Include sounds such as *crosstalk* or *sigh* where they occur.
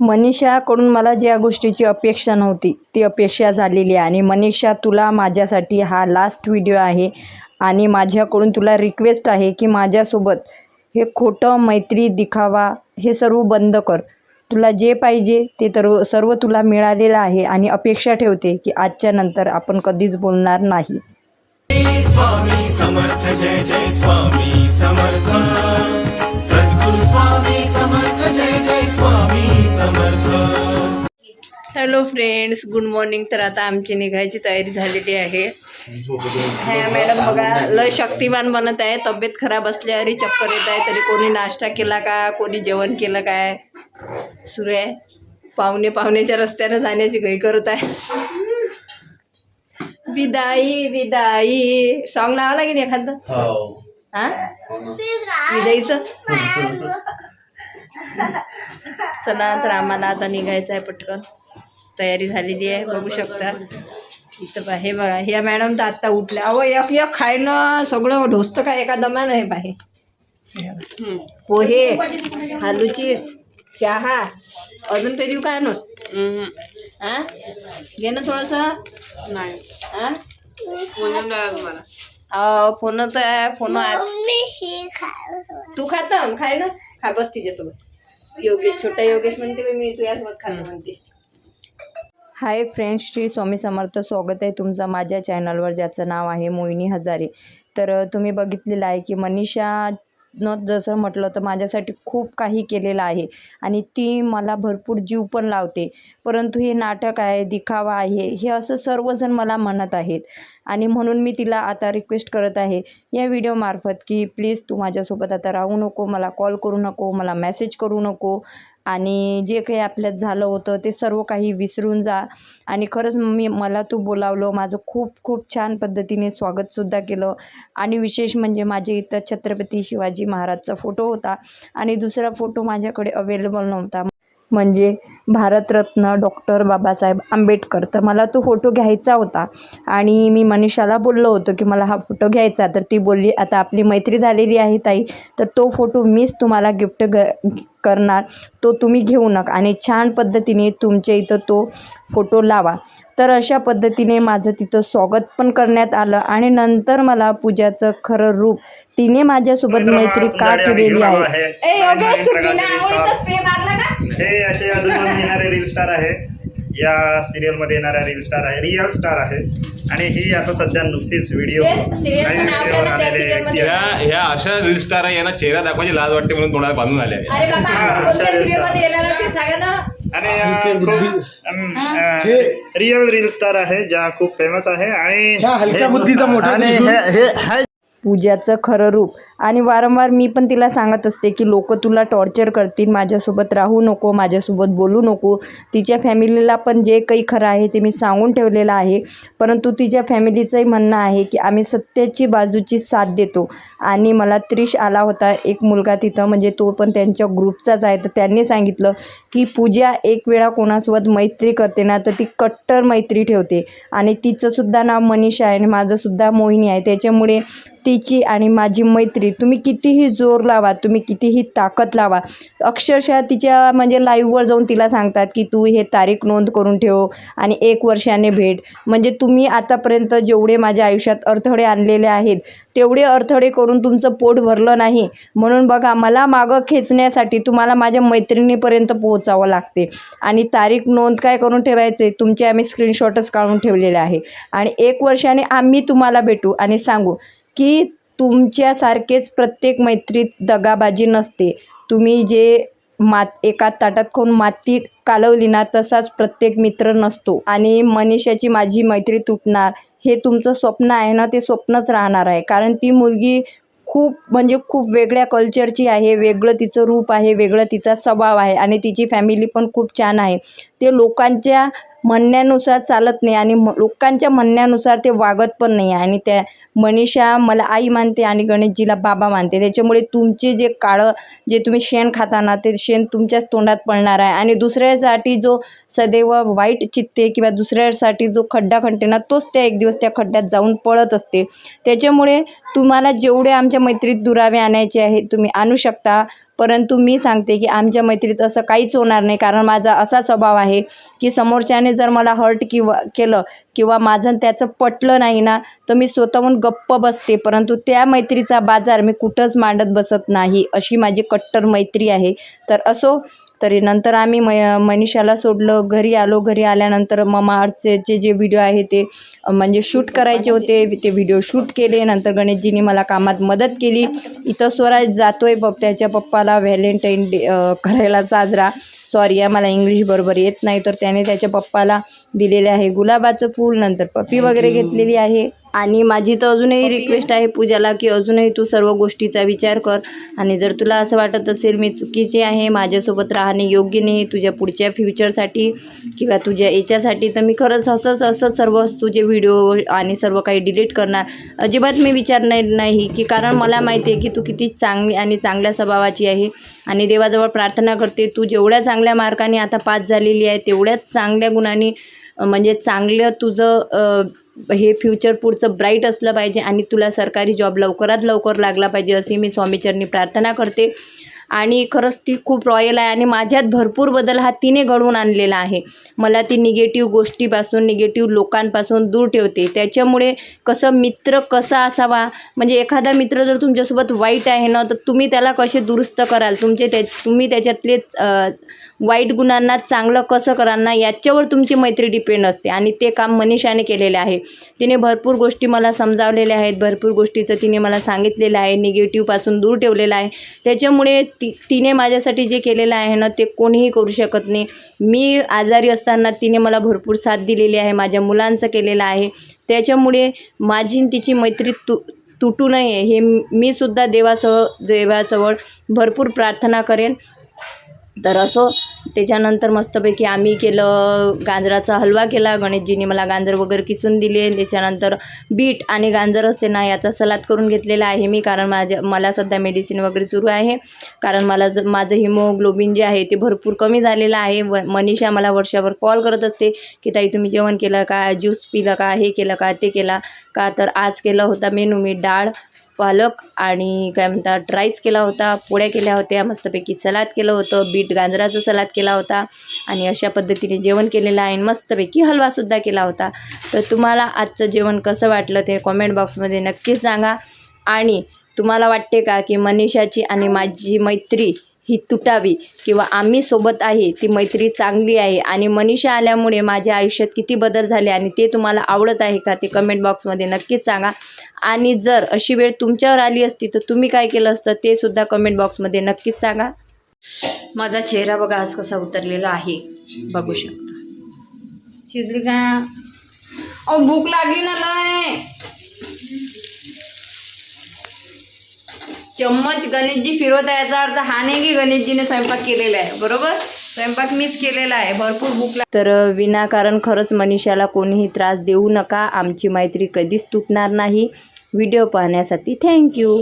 मनीषाकडून मला ज्या गोष्टीची अपेक्षा नव्हती ती अपेक्षा झालेली आहे. आणि मनीषा तुला माझ्यासाठी हा लास्ट व्हिडिओ आहे. आणि माझ्याकडून तुला रिक्वेस्ट आहे की माझ्यासोबत हे खोटं मैत्री दिखावा हे सर्व बंद कर. तुला जे पाहिजे ते तर सर्व तुला मिळालेलं आहे आणि अपेक्षा ठेवते की आजच्या नंतर आपण कधीच बोलणार नाही. समर्थ जय जय स्वामी समर्थ. सद्गुरु स्वामी समर्थ जय जय हॅलो फ्रेंड्स गुड मॉर्निंग तर आता आमची निघायची तयारी झालेली आहे. ह्या मॅडम बघा लय शक्तिमान बनत आहे. तब्येत खराब असल्यावरही चक्कर येत आहे. तरी कोणी नाश्ता केला का? कोणी जेवण केलं काय सुरू आहे. पाहुणे पाहुण्याच्या रस्त्यानं जाण्याची घाई करत आहे. विदाई विदाई. सॉंग लावा लागेल एखादं? हो. हा? विदाईचं? *laughs* चला तर आम्हाला आता निघायचं आहे पटकन. तयारी झालेली आहे बघू शकता. इथं हे बघा ह्या मॅडम तर आत्ता उठल्या. अहो एक एक खायनं सगळं ढोसतं का एका दमान आहे बाहे पोहे आलू चिप्स चहा अजून काही देऊ काय ना हा घे ना थोडंसं. नाही. हा फोन तर आहे फोन तू खात खाय ना. खा बस तिच्यासोबत. योगेश छोटा योगेश म्हणते मी मी तुझ्यासोबत खातो म्हणते. हाय फ्रेंड्स श्री स्वामी समर्थ स्वागत आहे तुमचं माझ्या चॅनलवर ज्याचं नाव आहे मोहिनी हजारे. तर तुम्ही बघितलेलं आहे की मनीषा न जसं म्हटलं तर माझ्यासाठी खूप काही केलेलं आहे. आणि ती मला भरपूर जीव पण लावते. परंतु हे नाटक आहे दिखावा आहे हे असं सर्वजण मला म्हणत आहेत. आणि म्हणून मी तिला आता रिक्वेस्ट करत आहे. या व्हिडिओमार्फत की प्लीज तू माझ्यासोबत आता राहू नको मला कॉल करू नको मला मेसेज करू नको. आणि जे काही आपल्यात झालं होतं ते सर्व काही विसरून जा. आणि खरंच मी मला तू बोलावलं माझं खूप खूप छान पद्धतीने स्वागतसुद्धा केलं. आणि विशेष म्हणजे माझे इथं छत्रपती शिवाजी महाराजचा फोटो होता. आणि दुसरा फोटो माझ्याकडे अवेलेबल नव्हता. म्हणजे भारतरत्न डॉक्टर बाबासाहेब आंबेडकर. तर मला तो फोटो घ्यायचा होता. आणि मी मनीषाला बोललो होतो की मला हा फोटो घ्यायचा तर ती बोलली आता आपली मैत्री झालेली आहे ताई. तर तो फोटो मीच तुम्हाला गिफ्ट ग करणार. तो तुम्ही घेऊ नका. आणि छान पद्धतीने तुमच्या इथं तो फोटो लावा. तर अशा पद्धतीने माझं तिथं स्वागत पण करण्यात आलं. आणि नंतर मला पूजाचं खरं रूप तिने माझ्यासोबत मैत्री का केलेली आहे? हे असे अधूनमधून येणारे रील स्टार आहे. या सिरियलमध्ये येणाऱ्या रील स्टार आहे. रिअल स्टार आहे. आणि ही आता सध्या नुकतीच व्हिडिओ? ह्या ह्या अशा रील स्टार आहे यांना चेहरा दाखवायची लाज वाटते म्हणून तोंडाला बांधून आले आहे. अरे बाबा कोणत्या serial मध्ये येणार आहे ते सांगा ना. आणि खूप रिअल रील स्टार आहे ज्या खूप फेमस आहे. आणि हलक्या बुद्धीचा मोठा आणि त्रिशूळ. हे पूजाचं खरं रूप. आणि वारंवार मी पण तिला सांगत असते की लोक तुला टॉर्चर करतील माझ्यासोबत राहू नको माझ्यासोबत बोलू नको. तिच्या फॅमिलीला पण जे काही खरं आहे ते मी सांगून ठेवलेलं आहे. परंतु तिच्या फॅमिलीचंही म्हणणं आहे की आम्ही सत्याची बाजूची साथ देतो. आणि मला त्रिश आला होता एक मुलगा तिथं म्हणजे तो पण त्यांच्या ग्रुपचाच आहे. तर त्यांनी सांगितलं की पूजा एक वेळा कोणासोबत मैत्री करते ना तर ती कट्टर मैत्री ठेवते. आणि तिचंसुद्धा नाव मनीषा आहे आणि माझंसुद्धा मोहिनी आहे. त्याच्यामुळे तिची आणि माझी मैत्री. तुम्ही कितीही जोर लावा तुम्ही कितीही ताकद लावा. अक्षरशः तिच्या म्हणजे लाईव्हवर जाऊन तिला सांगतात की तू हे तारीख नोंद करून ठेव आणि एक वर्षाने भेट. म्हणजे तुम्ही आतापर्यंत जेवढे माझ्या आयुष्यात अडथळे आणलेले आहेत तेवढे अडथळे करून तुमचं पोट भरलं नाही. म्हणून बघा मला मागं खेचण्यासाठी तुम्हाला माझ्या मैत्रिणीपर्यंत पोहोचावं लागते. आणि तारीख नोंद काय करून ठेवायचे? तुमचे आम्ही स्क्रीनशॉटच काढून ठेवलेले आहे. आणि एक वर्षाने आम्ही तुम्हाला भेटू आणि सांगू. की तुमच्यासारखेच प्रत्येक मैत्रीत दगाबाजी नसते. तुम्ही जे मात एका ताटात खाऊन माती कालवली ना तसाच प्रत्येक मित्र नसतो. आणि मनीषाची माझी मैत्री तुटणार हे तुमचं स्वप्न आहे ना ते स्वप्नच राहणार आहे. कारण ती मुलगी खूप म्हणजे खूप वेगळ्या कल्चरची आहे वेगळं तिचं रूप आहे वेगळं तिचा स्वभाव आहे आणि तिची फॅमिली पण खूप छान आहे. ते लोकांच्या म्हणण्यानुसार चालत नाही आणि म लोकांच्या म्हणण्यानुसार ते वागत पण नाही. आणि त्या मनीषा मला आई मानते आणि गणेशजीला बाबा मानते. त्याच्यामुळे तुमचे जे काळं जे तुम्ही शेण खाता ना ते शेण तुमच्याच तोंडात पडणार आहे. आणि दुसऱ्यासाठी जो सदैव वाईट चित्ते किंवा दुसऱ्यासाठी जो खड्डा खणते ना तोच त्या एक दिवस त्या खड्ड्यात जाऊन पळत असते. त्याच्यामुळे तुम्हाला जेवढे आमच्या मैत्रीत दुरावे आणायचे आहे तुम्ही आणू शकता. परंतु मी सांगते की आमच्या मैत्रीत असं काहीच होणार नाही कारण माझा असा स्वभाव आहे की समोरच्याने जर मला हर्ट किंवा केलं किंवा माझं त्याचं पटलं नाही ना तर मी स्वतःहून गप्प बसते. परंतु त्या मैत्रीचा बाजार मी कुठंच मांडत बसत नाही अशी माझी कट्टर मैत्री आहे. तर असो तरी नंतर आम्ही म मनीषाला सोडलं. घरी आलो. घरी आल्यानंतर ममा आर्टचे जे जे व्हिडिओ आहे ते म्हणजे शूट करायचे होते. ते व्हिडिओ शूट केले. नंतर गणेशजींनी मला कामात मदत केली. इथं स्वराज जातोय. पप त्याच्या पप्पाला व्हॅलेंटाईन डे करायला साजरा. सॉरी आहे मला इंग्लिश बरोबर येत नाही. तर त्याने त्याच्या पप्पाला दिलेले आहे गुलाबाचं फूल. नंतर पपी वगैरे घेतलेली आहे. आणि माझी तर अजूनही रिक्वेस्ट आहे पूजाला की अजूनही तू सर्व गोष्टीचा विचार कर. आणि जर तुला असं वाटत असेल मी चुकीची आहे माझ्यासोबत राहणे योग्य नाही तुझ्या पुढच्या फ्युचरसाठी किंवा तुझ्या याच्यासाठी तर मी खरंच असंच असं सर्व तुझे व्हिडिओ आणि सर्व काही डिलीट करणार. अजिबात मी विचारणार नाही की कारण मला माहिती आहे की तू किती चांगली आणि चांगल्या स्वभावाची आहे. आणि देवाजवळ प्रार्थना करते तू जेवढ्या चांगल्या मार्काने आता पास झालेली आहे तेवढ्याच चांगल्या गुणांनी म्हणजे चांगलं तुझं हे फ्युचर पुढचं ब्राईट असलं पाहिजे आणि तुला सरकारी जॉब लवकरात लवकर लागला पाहिजे अशी मी स्वामीचरणी प्रार्थना करते. आणि खरंच ती खूप रॉयल आहे आणि माझ्यात भरपूर बदल हा तिने घडवून आणलेला आहे. मला ती निगेटिव्ह गोष्टीपासून निगेटिव्ह लोकांपासून दूर ठेवते. त्याच्यामुळे कसं मित्र कसा असावा? म्हणजे एखादा मित्र जर तुमच्यासोबत वाईट आहे ना तर तुम्ही त्याला कसे दुरुस्त कराल? तुमचे त्या तुम्ही त्याच्यातले वाईट गुणांना चांगलं कसं कराल ना याच्यावर तुमची मैत्री डिपेंड असते. आणि ते काम मनीषाने केलेले आहे. तिने भरपूर गोष्टी मला समजावलेल्या आहेत. भरपूर गोष्टीचं तिने मला सांगितलेलं आहे. निगेटिव्हपासून दूर ठेवलेलं आहे. त्याच्यामुळे ती तिने माझ्यासाठी जे केलेलं आहे ना ते कोणीही करू शकत नाही. मी आजारी असताना तिने मला भरपूर साथ दिलेली आहे माझ्या मुलांचं केलेलं आहे. त्याच्यामुळे माझी आणि तिची मैत्री तु तुटू नये हे मी सुद्धा देवासह देवाजवळ भरपूर प्रार्थना करेन. तर असो त्याच्यानंतर मस्तपैकी आम्ही केलं गाजराचा हलवा केला. गणेशजीने मला गाजर वगैरे किसून दिले. त्याच्यानंतर बीट आणि गाजर असते ना याचा सलाद करून घेतलेला आहे मी कारण माझ्या मला सध्या मेडिसिन वगैरे सुरू आहे. कारण मला ज माझं हिमोग्लोबिन जे आहे ते भरपूर कमी झालेलं आहे. व मनीषा मला वर्षावर कॉल करत असते की ताई तुम्ही जेवण केलं का? ज्यूस पिलं का? हे केलं का? ते केला का? तर आज केलं होता मेनू मी डाळ. पालक आणि काय म्हणतात ड्राईज केला होता पोळ्या केल्या होत्या मस्तपैकी सलाद केलं होतं बीट गाजराचं सलाद केला होता आणि अशा पद्धतीने जेवण केलेलं आहे आणि मस्तपैकी हलवासुद्धा केला होता. तर तुम्हाला आजचं जेवण कसं वाटलं ते कॉमेंट बॉक्समध्ये नक्कीच सांगा. आणि तुम्हाला वाटते का की मनीषाची आणि माझी मैत्री ही तुटावी किंवा आम्ही सोबत आहे ती मैत्री चांगली आहे. आणि मनीषा आल्यामुळे माझ्या आयुष्यात किती बदल झाले आणि ते तुम्हाला आवडत आहे का ते कमेंट बॉक्समध्ये नक्कीच सांगा. आणि जर अशी वेळ तुमच्यावर आली असती तर तुम्ही काय केलं असतं ते सुद्धा कमेंट बॉक्समध्ये नक्कीच सांगा. माझा चेहरा बघा आज कसा उतरलेला आहे. बघू शकता. शिजली का अहो भूक लागली ना लय. चम्मच गणेशजी फिरवत आहे याचा अर्थ हा नाही की गणेशजीने स्वयंपाक केलेला आहे बरोबर? स्वयंपाक मीच केलेला आहे भरपूर भूक तर विनाकारण खरंच मनीषाला कोणीही त्रास देऊ नका आमची मैत्री कधीच तुटणार नाही. व्हिडिओ पाहण्यासाठी थँक्यू.